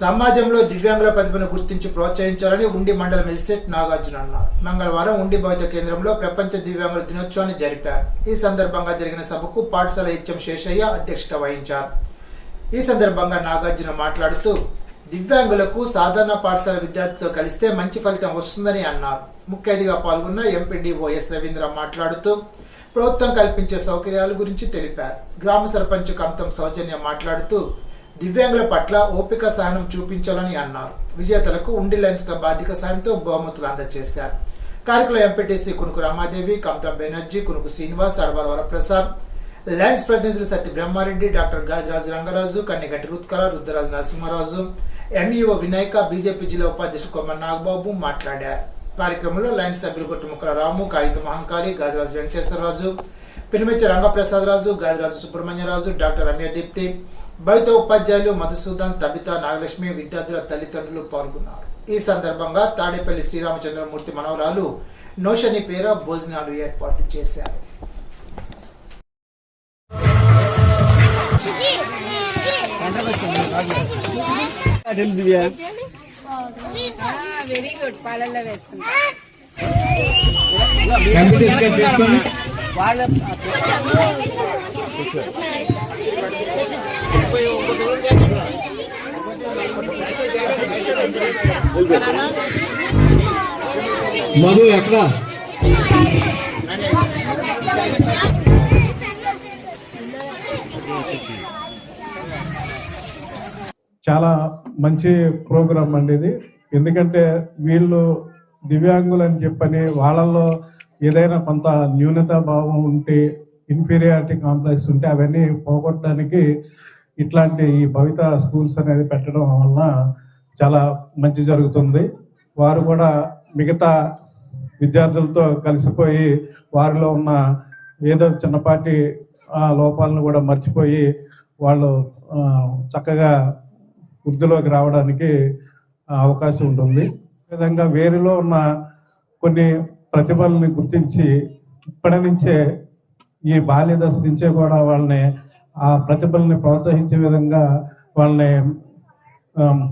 సమాజంలో దివ్యాంగుల ప్రతిభను గుర్తించి ప్రోత్సహించాలని ఉండి మండల మెజిస్ట్రేట్ నాగార్జున అన్నారు. మంగళవారం ఉండి భవిత కేంద్రంలో ప్రపంచ దివ్యాంగుల దినోత్సవాన్ని జరిపారు. ఈ సందర్భంగా జరిగిన సభకు పాఠశాల హెచ్ఎం శేషయ్య అధ్యక్షత వహించారు. ఈ సందర్భంగా నాగార్జున మాట్లాడుతూ దివ్యాంగులకు సాధారణ పాఠశాల విద్యార్థితో కలిస్తే మంచి ఫలితం వస్తుందని అన్నారు. ముఖ్య అతిథిగా పాల్గొన్న ఎంపీడీఓ ఎస్ రవీంద్ర మాట్లాడుతూ ప్రభుత్వం కల్పించే సౌకర్యాల గురించి తెలిపారు. గ్రామ సర్పంచ్ కంతం సౌజన్య మాట్లాడుతూ దివ్యాంగుల పట్ల ఓపిక సహనం చూపించాలని అన్నారు. విజేతలకు ఉండి లైన్స్ క్లబ్ ఆర్థిక సాయంతో బహుమతులు అందజేశారు. కార్యక్రమంలో ఎంపీటీసీ కునుకు రామాదేవి కమతా బెనర్జీ కునుకు శ్రీనివాస్ అడవాల వరప్రసాద్. లయన్స్ ప్రతినిధులు Satya Brahmareddy doctor Gadiraju Rangaraju Kanniganti Rutkala Rudraraju Narasimharaju MEO Vinayaka BJP జిల్లా ఉపాధ్యక్షుడు కొమ్మర్ నాగబాబు మాట్లాడారు. కార్యక్రమంలో లైన్స్ సభ్యులు కొట్టుముక్కల రాము కాగిత మహంకారి గాదిరాజు వెంకటేశ్వరరాజు పినిమెచ్చ రంగప్రసాద్ రాజు గాదిరాజు సుబ్రహ్మణ్యరాజు డాక్టర్ రమ్య దీప్తి భవిత ఉపాధ్యాయులు మధుసూదన్ తబిత నాగలక్ష్మి విద్యార్థుల తల్లిదండ్రులు పాల్గొన్నారు. ఈ సందర్భంగా తాడేపల్లి శ్రీరామచంద్రమూర్తి మనవరాలు నోషని పేర భోజనాలు ఏర్పాటు చేశారు. వెరీ గుడ్ పాలల్లో వేసుకుంటా. కంప్యూటర్ తీసుకొని. మధు ఎక్కడ? చాలా మంచి ప్రోగ్రాం అండి ఇది. ఎందుకంటే వీళ్ళు దివ్యాంగులు అని చెప్పని వాళ్ళల్లో ఏదైనా కొంత న్యూనత భావం ఉంటే ఇన్ఫీరియారిటీ కాంప్లెక్స్ ఉంటే అవన్నీ పోగొట్టడానికి ఇట్లాంటి ఈ భవిత స్కూల్స్ అనేది పెట్టడం వలన చాలా మంచి జరుగుతుంది. వారు కూడా మిగతా విద్యార్థులతో కలిసిపోయి వారిలో ఉన్న ఏదో చిన్నపాటి లోపాలను కూడా మర్చిపోయి వాళ్ళు చక్కగా వృద్ధిలోకి రావడానికి అవకాశం ఉంటుంది. ఈ విధంగా వేరులో ఉన్న కొన్ని ప్రతిభల్ని గుర్తించి ఇప్పటి నుంచే ఈ బాల్య దశ నుంచే కూడా వాళ్ళని ఆ ప్రతిభల్ని ప్రోత్సహించే విధంగా వాళ్ళని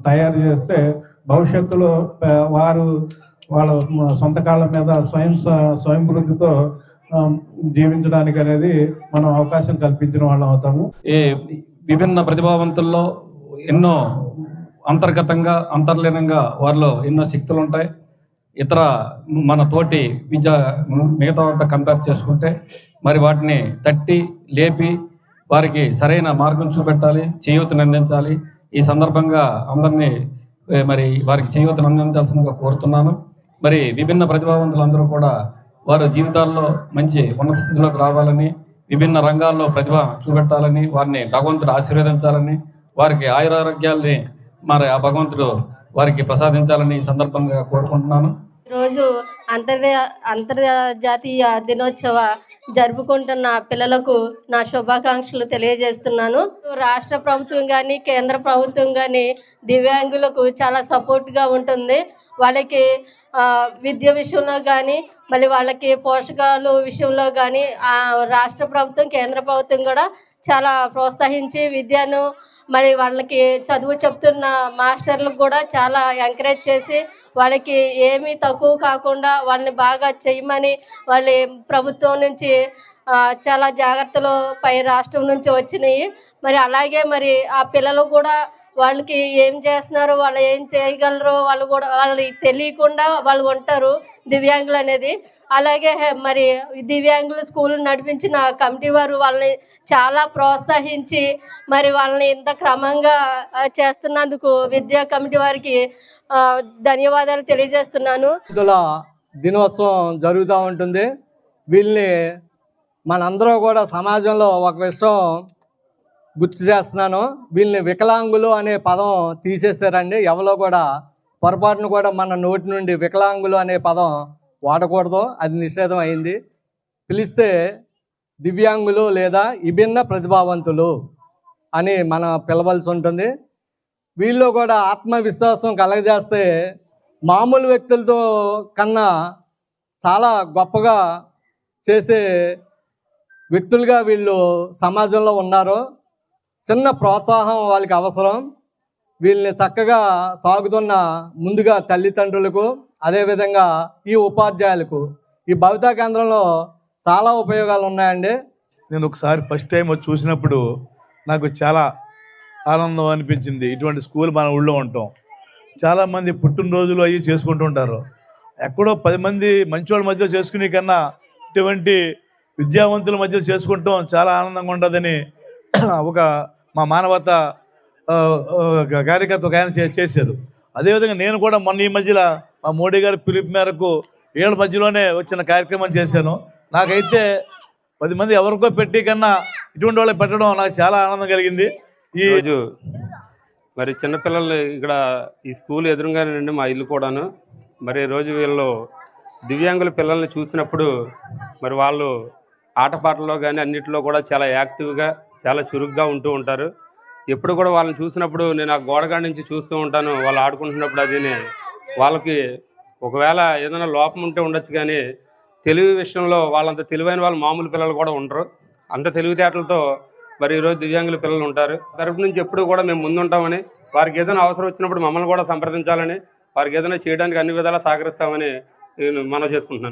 తయారు చేస్తే భవిష్యత్తులో వారు వాళ్ళ సొంత కాళ్ళ మీద స్వయం స- స్వయం వృద్ధితో జీవించడానికి అనేది మనం అవకాశం కల్పించిన వాళ్ళం అవుతాము. ఏ విభిన్న ప్రతిభావంతుల్లో ఎన్నో అంతర్గతంగా అంతర్లీనంగా వారిలో ఎన్నో శక్తులు ఉంటాయి ఇతర మన తోటి విద్యా మిగతా కంపేర్ చేసుకుంటే మరి వాటిని తట్టి లేపి వారికి సరైన మార్గం చూపెట్టాలి చేయూతను అందించాలి. ఈ సందర్భంగా అందరినీ మరి వారికి చేయూతను అందించాల్సిందిగా కోరుతున్నాను. మరి విభిన్న ప్రతిభావంతులందరూ కూడా వారి జీవితాల్లో మంచి ఉన్నత స్థితిలోకి రావాలని విభిన్న రంగాల్లో ప్రతిభ చూపెట్టాలని వారిని భగవంతుడు ఆశీర్వదించాలని వారికి ఆయురారోగ్యాల్ని మరి ఆ భగవంతుడు వారికి ప్రసాదించాలని ఈ సందర్భంగా కోరుకుంటున్నాను. ఈరోజు అంతర్జా అంతర్జాతీయ దినోత్సవ జరుపుకుంటున్న పిల్లలకు నా శుభాకాంక్షలు తెలియజేస్తున్నాను. రాష్ట్ర ప్రభుత్వం కానీ కేంద్ర ప్రభుత్వం కానీ దివ్యాంగులకు చాలా సపోర్ట్గా ఉంటుంది. వాళ్ళకి విద్య విషయంలో కానీ మళ్ళీ వాళ్ళకి పోషకాలు విషయంలో కానీ రాష్ట్ర ప్రభుత్వం కేంద్ర ప్రభుత్వం కూడా చాలా ప్రోత్సహించి విద్యను మరి వాళ్ళకి చదువు చెప్తున్న మాస్టర్లకు కూడా చాలా ఎంకరేజ్ చేసి వాళ్ళకి ఏమీ తక్కువ కాకుండా వాళ్ళని బాగా చేయమని వాళ్ళ ప్రభుత్వం నుంచి చాలా జాగ్రత్తలు పై రాష్ట్రం నుంచి వచ్చినాయి. మరి అలాగే మరి ఆ పిల్లలు కూడా వాళ్ళకి ఏం చేస్తున్నారు వాళ్ళు ఏం చేయగలరు వాళ్ళు కూడా వాళ్ళకి తెలియకుండా వాళ్ళు ఉంటారు దివ్యాంగులు అనేది. అలాగే మరి దివ్యాంగులు స్కూల్ నడిపించిన కమిటీ వారు వాళ్ళని చాలా ప్రోత్సహించి మరి వాళ్ళని ఇంత క్రమంగా చేస్తున్నందుకు విద్యా కమిటీ వారికి ధన్యవాదాలు తెలియజేస్తున్నాను. దినోత్సవం జరుగుతూ ఉంటుంది. వీళ్ళని మనందరూ కూడా సమాజంలో ఒక విషయం గుర్తు చేస్తున్నాను. వీళ్ళని వికలాంగులు అనే పదం తీసేశారండి. ఎవరో కూడా పొరపాటును కూడా మన నోటి నుండి వికలాంగులు అనే పదం వాడకూడదు. అది నిషేధం అయింది. పిలిస్తే దివ్యాంగులు లేదా విభిన్న ప్రతిభావంతులు అని మనం పిలవలసి ఉంటుంది. వీళ్ళు కూడా ఆత్మవిశ్వాసం కలగజేస్తే మామూలు వ్యక్తులతో కన్నా చాలా గొప్పగా చేసే వ్యక్తులుగా వీళ్ళు సమాజంలో ఉన్నారు. చిన్న ప్రోత్సాహం వాళ్ళకి అవసరం. వీళ్ళని చక్కగా సాగుతున్న ముందుగా తల్లిదండ్రులకు అదేవిధంగా ఈ ఉపాధ్యాయులకు. ఈ భవితా కేంద్రంలో చాలా ఉపయోగాలు ఉన్నాయండి. నేను ఒకసారి ఫస్ట్ టైం చూసినప్పుడు నాకు చాలా ఆనందం అనిపించింది. ఇటువంటి స్కూల్ మన ఊళ్ళో ఉంటాం. చాలామంది పుట్టినరోజులు అవి చేసుకుంటూ ఉంటారు ఎక్కడో పది మంది మంచివాళ్ళ మధ్య చేసుకునే కన్నా ఇటువంటి విద్యావంతుల మధ్య చేసుకుంటాం. చాలా ఆనందంగా ఉంటుందని ఒక మా మానవత కార్యకర్త ఒక ఆయన చే- చేశారు. అదేవిధంగా నేను కూడా మొన్న ఈ మధ్యలో మా మోడీ గారి పిలుపు మేరకు ఏళ్ళ మధ్యలోనే వచ్చిన కార్యక్రమం చేశాను. నాకైతే పది మంది ఎవరికో పెట్టి కన్నా ఇటువంటి వాళ్ళకి పెట్టడం నాకు చాలా ఆనందం కలిగింది. ఈ రోజు మరి చిన్నపిల్లలు ఇక్కడ ఈ స్కూల్ ఎదురుగానే నుండి మా ఇల్లు కూడాను. మరి రోజు వీళ్ళు దివ్యాంగుల పిల్లల్ని చూసినప్పుడు మరి వాళ్ళు ఆటపాటల్లో కానీ అన్నిటిలో కూడా చాలా యాక్టివ్గా చాలా చురుగ్గా ఉంటూ ఉంటారు. ఎప్పుడు కూడా వాళ్ళని చూసినప్పుడు నేను ఆ గోడగాడి నుంచి చూస్తూ ఉంటాను. వాళ్ళు ఆడుకుంటున్నప్పుడు అది వాళ్ళకి ఒకవేళ ఏదైనా లోపం ఉంటే ఉండొచ్చు కానీ తెలివి విషయంలో వాళ్ళంత తెలివైన వాళ్ళు మామూలు పిల్లలు కూడా ఉండరు. అంత తెలివితేటలతో మరి ఈరోజు దివ్యాంగుల పిల్లలు ఉంటారు. తరపు నుంచి ఎప్పుడూ కూడా మేము ముందుంటామని వారికి ఏదైనా అవసరం వచ్చినప్పుడు మమ్మల్ని కూడా సంప్రదించాలని వారికి ఏదైనా చేయడానికి అన్ని విధాలా సహకరిస్తామని నేను మనం చేసుకుంటున్నాను.